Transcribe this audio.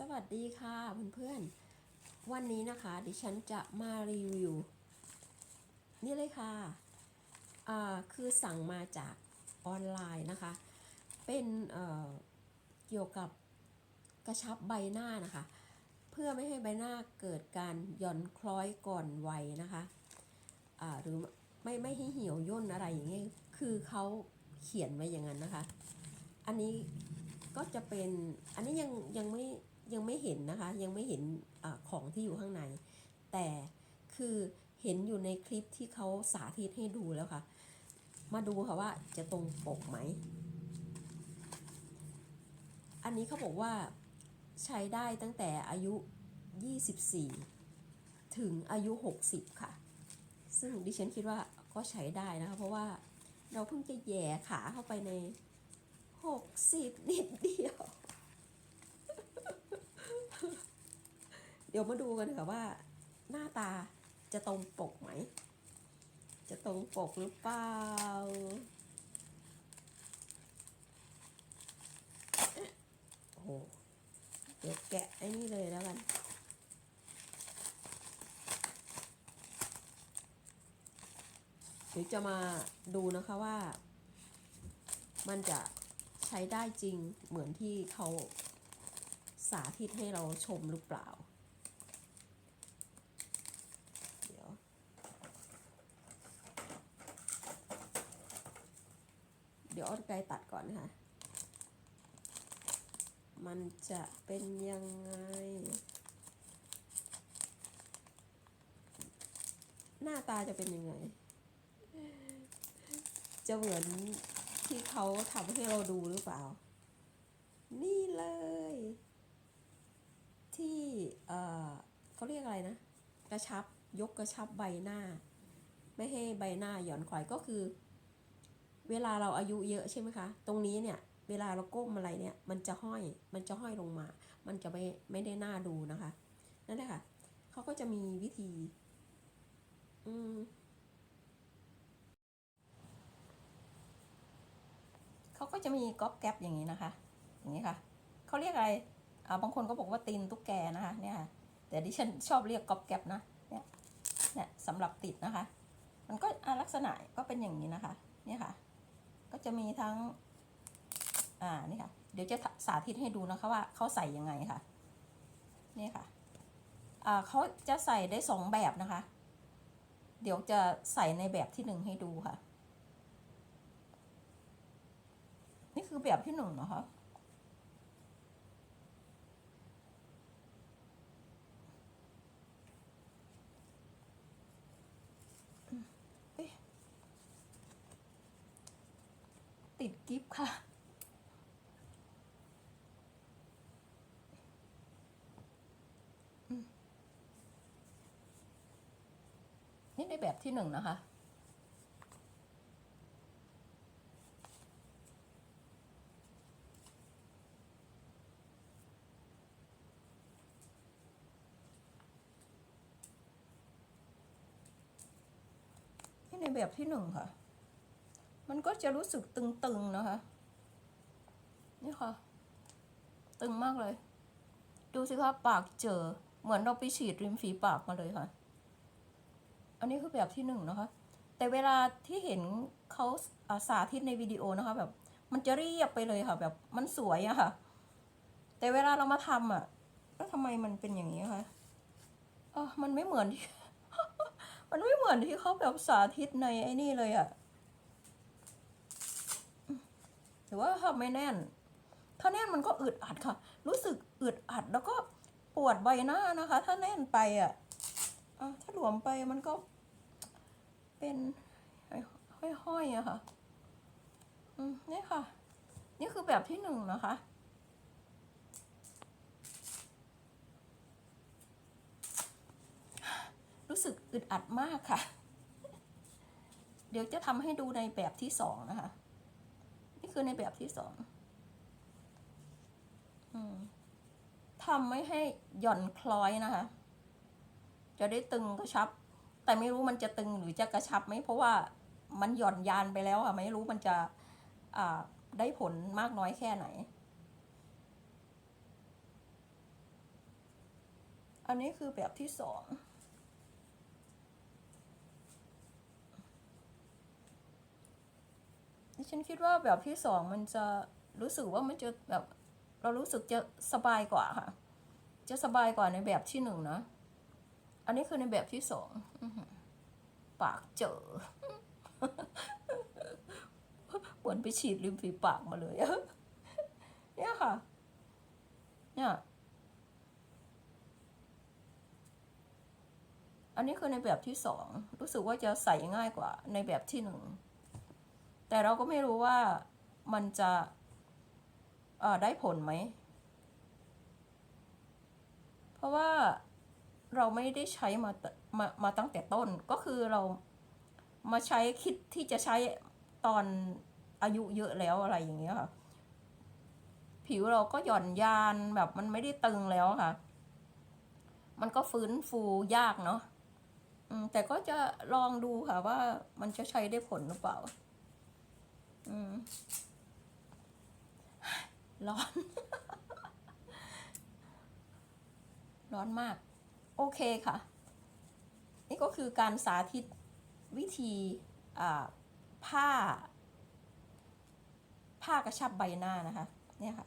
สวัสดีค่ะเพื่อนๆ วันนี้นะคะ ดิฉันจะมารีวิว นี่เลยค่ะอ่าคือสั่งมาจากออนไลน์นะคะ เป็นเอ่อเกี่ยวกับกระชับใบหน้านะคะ เพื่อไม่ให้ใบหน้าเกิดการหย่อนคล้อยก่อนวัยนะคะอ่าหรือไม่ไม่ให้เหี่ยวย่นอะไรอย่างเงี้ยคือเขาเขียนไว้อย่างนั้นนะคะ อันนี้ก็จะเป็นอันนี้ยังยังไม่ ยังไม่เห็นนะคะ ยังไม่เห็นอของที่อยู่ข้างใน แต่คือเห็นอยู่ในคลิปที่เขาสาธิตให้ดูแล้วค่ะ มาดูค่ะว่าจะตรงปกไหม อันนี้เขาบอกว่าใช้ได้ตั้งแต่อายุ 24 ถึงอายุ 60 ค่ะ ซึ่งดิฉันคิดว่าก็ใช้ได้นะคะ เพราะว่าเราเพิ่งจะแย่ขาเข้าไปใน 60 นิดเดียว เดี๋ยวมาดูกันค่ะว่า หน้าตาจะตรงปกไหม จะตรงปกหรือเปล่าโอ้โหเดี๋ยวแกะไอ้นี่เลยแล้วกันเดี๋ยวจะมาดูนะคะว่า มันจะใช้ได้จริงเหมือนที่เขาสาธิตให้เราชมหรือเปล่า เดี๋ยว เดี๋ ยวเอ้อนไกลตัดก่อนนะคะมันจะเป็นยังไง หน้าตาจะเป็นยังไง จะเหมือนที่เขาทำให้เราดูหรือเปล่า นี่เลย ที่เอ่อเขาเรียกอะไรนะ กระชับยกกระชับใบหน้า ไม่ให้ใบหน้าหย่อนคล้อยก็คือ เวลาเราอายุเยอะใช่ไหมคะ ตรงนี้เนี่ยเวลาเราก้มอะไรเนี่ย มันจะห้อยมันจะห้อยลงมา มันจะไม่ไม่ได้น่าดูนะคะ นั่นแหละค่ะเขาก็จะมีวิธี อืมเขาก็จะมีก๊อบแก๊บอย่างนี้นะคะ อย่างนี้ค่ะเขาเรียกอะไรอ่าบางคนก็บอกว่าตีนตุ๊กแกนะคะ เนี่ยค่ะแต่ดิฉันชอบเรียกก๊อบแก๊บนะเนี่ยเนี่ยสำหรับติดนะคะ มันก็ลักษณะก็เป็นอย่างนี้นะคะ เนี่ยค่ะ ก็จะมีทั้ง อ่า นี่ค่ะ เดี๋ยวจะสาธิตให้ดูนะคะว่าเขาใส่ยังไงค่ะ นี่ค่ะ อ่าเขาจะใส่ได้สองแบบนะคะ เดี๋ยวจะใส่ในแบบที่หนึ่งให้ดูค่ะ นี่คือแบบที่หนึ่งนะคะ ติดกิฟค่ะ นี่ในแบบที่หนึ่งนะคะ นี่ในแบบที่หนึ่งค่ะ มันก็จะรู้สึกตึงๆนะคะ นี่ค่ะ ตึงมากเลย ดูสิคะปากเจอ เหมือนเราไปฉีดริมฝีปากมาเลยค่ะ อันนี้คือแบบที่หนึ่งนะคะ แต่เวลาที่เห็นเขาอาสาธิตในวิดีโอนะคะ แบบ มันจะเรียบไปเลยค่ะ แบบมันสวยอะค่ะ แต่เวลาเรามาทำอะแล้วทำไมมันเป็นอย่างนี้คะเออมันไม่เหมือนที่มันไม่เหมือนที่เขาแบบสาธิตในไอ้นี่เลยอะห รือว่าทำไม่แน่น ถ้าแน่นมันก็อึดอัดค่ะ รู้สึกอึดอัดแล้วก็ปวดใบหน้านะคะ ถ้าแน่นไปอะอะถ้าหลวมไปมันก็เป็นห้อยๆอะค่ะอืมนี่ค่ะ นี่คือแบบที่หนึ่งนะคะรู้สึกอึดอัดมากค่ะ เดี๋ยวจะทำให้ดูในแบบที่สองนะคะ คือในแบบที่สองอทำไม่ให้หย่อนคล้อยนะคะ จะได้ตึงกระชับ แต่ไม่รู้มันจะตึงหรือจะกระชับไหมเพราะว่ามันหย่อนยานไปแล้วค่ะไม่รู้มันจะได้ผลมากน้อยแค่ไหน อันนี้คือแบบที่สอง ฉันคิดว่าแบบที่สองมันจะรู้สึกว่ามันจะแบบเรารู้สึกจะสบายกว่าค่ะ จะสบายกว่าในแบบที่หนึ่งนะ อันนี้คือในแบบที่สองปากเจอเหมือนไปฉีดริมฝีปากมาเลยเนี่ยค่ะ เนี่ย อันนี้คือในแบบที่สองรู้สึกว่าจะใส่ง่ายกว่าในแบบที่หนึ่ง แต่เราก็ไม่รู้ว่ามันจะเอ่อได้ผลไหม เพราะว่าเราไม่ได้ใช้มาตมามาตั้งแต่ต้นก็คือเรามาใช้คิดที่จะใช้ตอนอายุเยอะแล้วอะไรอย่างเงี้ยค่ะ ผิวเราก็หย่อนยานแบบมันไม่ได้ตึงแล้วค่ะ มันก็ฟื้นฟูยากเนาะแต่ก็จะลองดูค่ะว่ามันจะใช้ได้ผลหรือเปล่า อืมร้อน ร้อนมาก โอเคค่ะ นี่ก็คือการสาธิตวิธีผ้า ผ้ากระชับใบหน้านะคะ เนี่ยค่ะ